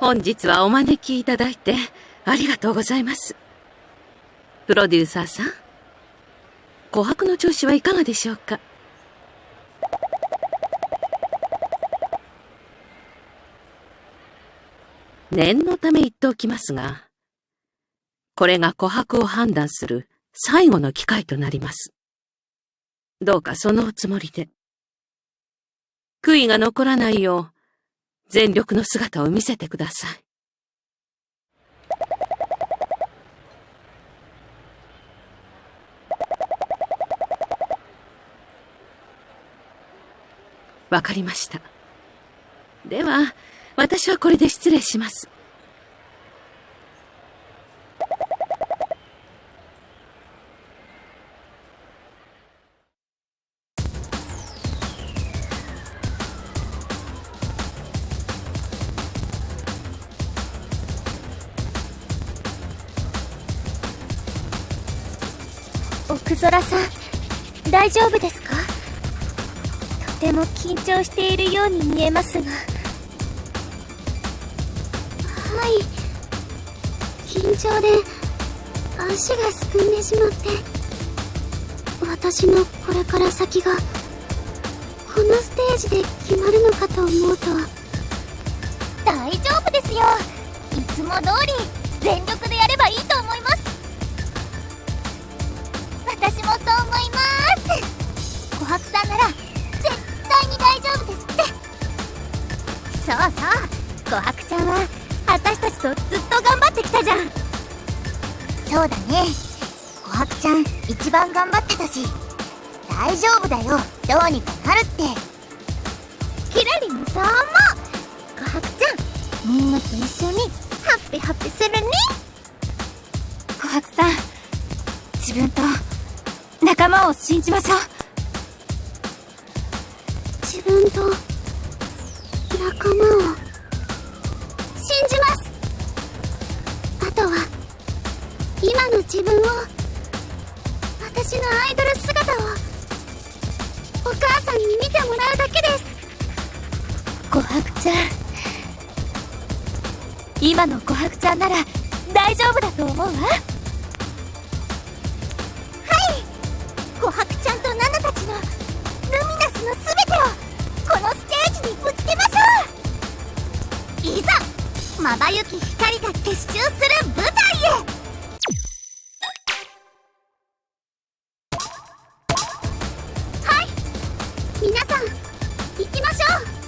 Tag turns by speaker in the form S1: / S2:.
S1: 本日はお招きいただいてありがとうございます。プロデューサーさん、琥珀の調子はいかがでしょうか？念のため言っておきますが、これが琥珀を判断する最後の機会となります。どうかそのおつもりで。悔いが残らないよう、全力の姿を見せてください。わかりました。では、私はこれで失礼します。
S2: 奥空さん大丈夫ですか？とても緊張しているように見えますが。はい。緊張で足がすくんでしまって。私のこれから先がこのステージで決まるのかと思うと。大丈夫ですよ。いつも通り全力でやればいいと思います。私もそう思います。琥珀さんなら絶対に大丈夫ですって。そうそう。琥珀ちゃんは私たちとずっと頑張ってきたじゃん。そうだね。琥珀ちゃん一番頑張ってたし。大丈夫だよ。どうにかなるって。キラリもそう思う。琥珀ちゃんみんなと一緒にハッピーハッピーするね。琥珀さん自分と仲間を信じましょう。自分と仲間を信じます。あとは今の自分を私のアイドル姿をお母さんに見てもらうだけです。琥珀ちゃん。今の琥珀ちゃんなら大丈夫だと思うわまばゆき光が結集する舞台へ。はい。皆さん行きましょう。